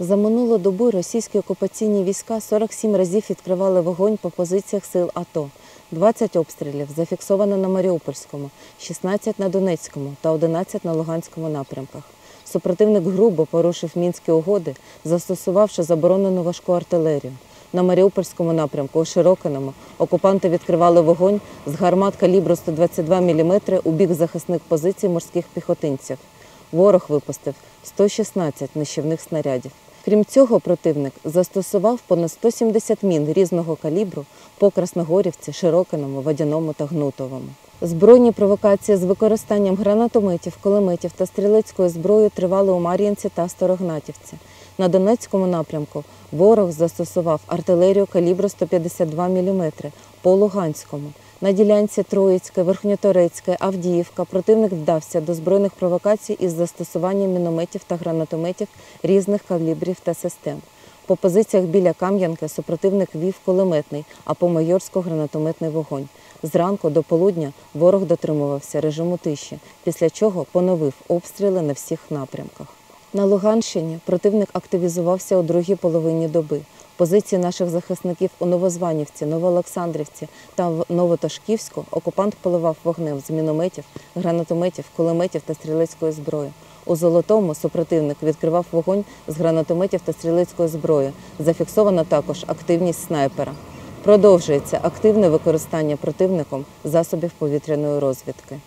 За минулу добу російські окупаційні війська 47 разів відкривали вогонь по позиціях сил АТО. 20 обстрілів зафіксовано на Маріупольському, 16 на Донецькому та 11 на Луганському напрямках. Супротивник грубо порушив мінські угоди, застосувавши заборонену важку артилерію. На Маріупольському напрямку у Широкиному окупанти відкривали вогонь з гармат калібру 122 мм у бік захисних позицій морських піхотинців. Ворог випустив 116 нищівних снарядів. Крім цього, противник застосував понад 170 мін різного калібру по Красногорівці, Широкиному, Водяному та Гнутовому. Збройні провокації з використанням гранатометів, кулеметів та стрілецької зброї тривали у Мар'їнці та Старогнатівці. На Донецькому напрямку ворог застосував артилерію калібру 152 мм по Луганському. На ділянці Троїцьке, Верхньоторецьке, Авдіївка противник вдався до збройних провокацій із застосуванням мінометів та гранатометів різних калібрів та систем. По позиціях біля Кам'янки супротивник вів кулеметний, а по Майорську гранатометний вогонь. Зранку до полудня ворог дотримувався режиму тиші, після чого поновив обстріли на всіх напрямках. На Луганщині противник активізувався у другій половині доби. Позиції наших захисників у Новозванівці, Новоолександрівці та в Новотошківську окупант поливав вогнем з мінометів, гранатометів, кулеметів та стрілецької зброї. У Золотому супротивник відкривав вогонь з гранатометів та стрілецької зброї. Зафіксовано також активність снайпера. Продовжується активне використання противником засобів повітряної розвідки.